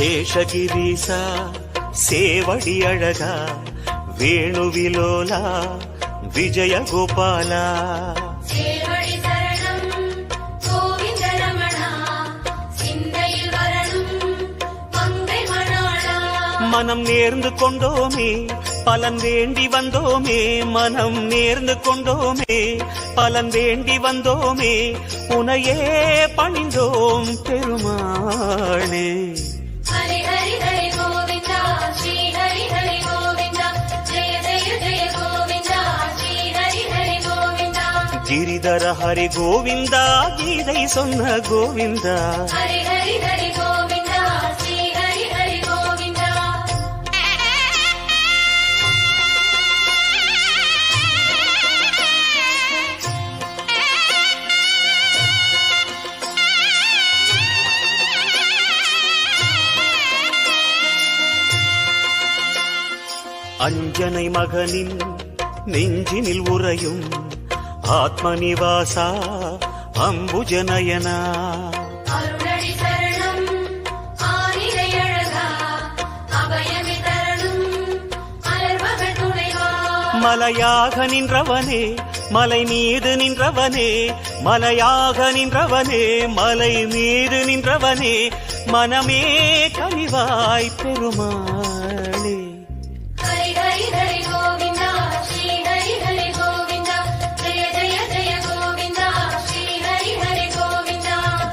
சேஷகிரீசா சேவடி அழகா வேணுவிலோலா விஜயகோபாலா மனம் நேர்ந்து கொண்டோமே பலன் வேண்டி வந்தோமே மனம் நேர்ந்து கொண்டோமே பலன் வேண்டி வந்தோமே உனையே பணிந்தோம் பெருமானே கிரிதர ஹரி கோவிந்தா கீதை சொன்ன ஹரி ஹரி ஹரி ஹரி ஹரி கோவிந்தா அஞ்சனை மகனின் நெஞ்சினில் உறையும் ஆத்மநிவாசா துணைவா. மலையாக நின்றவனே மலை மீது நின்றவனே மலையாக நின்றவனே மலை மீது நின்றவனே மனமே கனிவாய் பெருமாளே.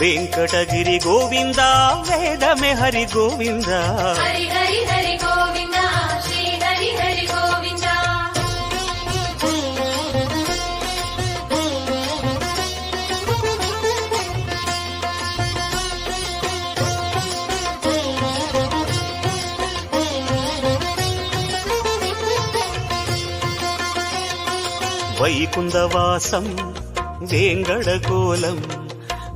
வெங்கடகிரி கோவிந்தா வேதமே ஹரி கோவிந்தா வைகுந்தவாசம் வேங்கட கோலம்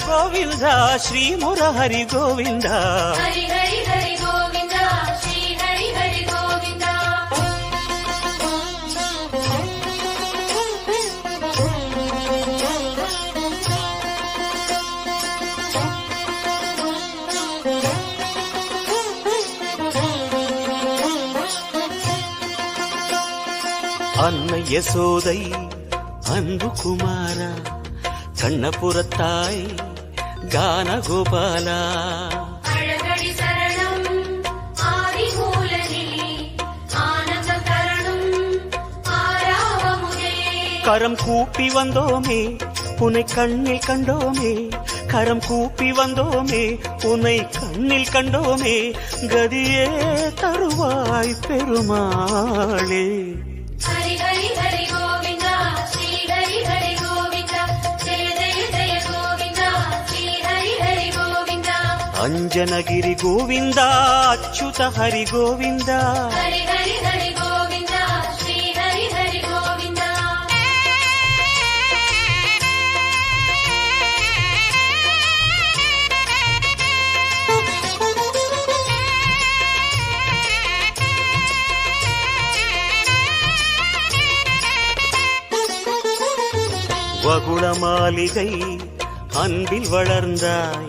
சிம்மாச்சல கோவிந்தா ஸ்ரீ முரஹரி கோவிந்தா ஹரி ஹரி ஹரி கோவிந்தா ஸ்ரீ ஹரி ஹரி கோவிந்தா அன்னை யசோதை அன்பு குமாரா கண்ணபுரத்தாய் ஆராவமுதே கரம் கூப்பி வந்தோமே உன்னை கண்ணில் கண்டோமே கரம் கூப்பி வந்தோமே உன்னை கண்ணில் கண்டோமே கதியே தருவாய் பெருமாளே ஹரி ஹரி ஹரி கோவிந்தா ஸ்ரீ ஹரி ஹரி ಅಂಜನಗಿರಿ ಗೋವಿಂದ ಅಚ್ಯುತ ಹರಿ ಗೋವಿಂದ வகுள மாளிகை அன்பில் வளர்ந்தாய்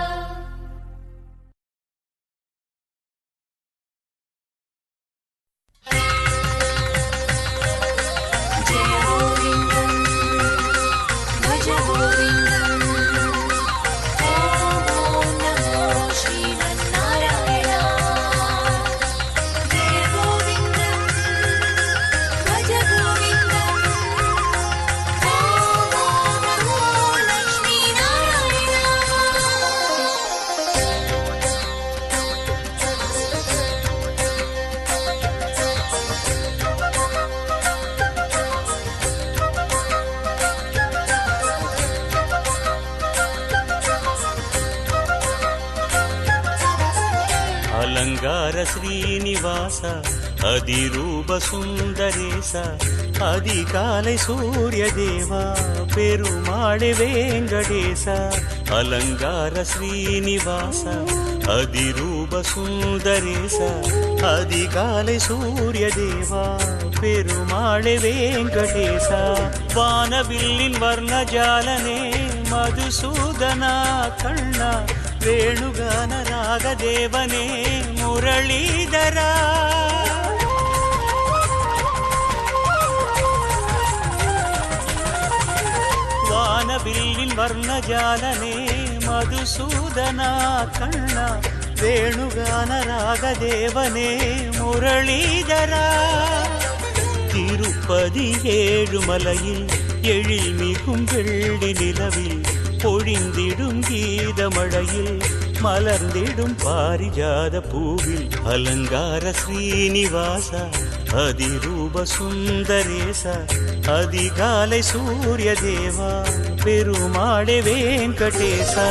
அலங்கார ஸ்ரீனிவாச அதிரூப சுந்தரேச அதிகாலை சூரிய தேவா பெருமாளே வெங்கடேச அலங்கார ஸ்ரீனிவாச அதிரூப சுந்தரேச அதிகாலை சூரிய தேவா பெருமாளே வெங்கடேசா. வானவில்லின் வர்ணஜாலனே மதுசூதனா கண்ணா வேணுகான ராகதேவனே முரளீதரா வானவில்லின் வர்ணஜாலனே மதுசூதனா கண்ணா வேணுகான ராகதேவனே முரளீதரா திருப்பதி ஏழுமலையில் எழில் மிகும் வெள்ளி நிலவில் பொழிந்திடும் கீதமழையில் மலர்ந்திடும் பாரிஜாத பூவில் அலங்கார ஸ்ரீனிவாச அதிரூப சுந்தரேச அதிகாலை சூரிய தேவா பெருமாடே வெங்கடேசா.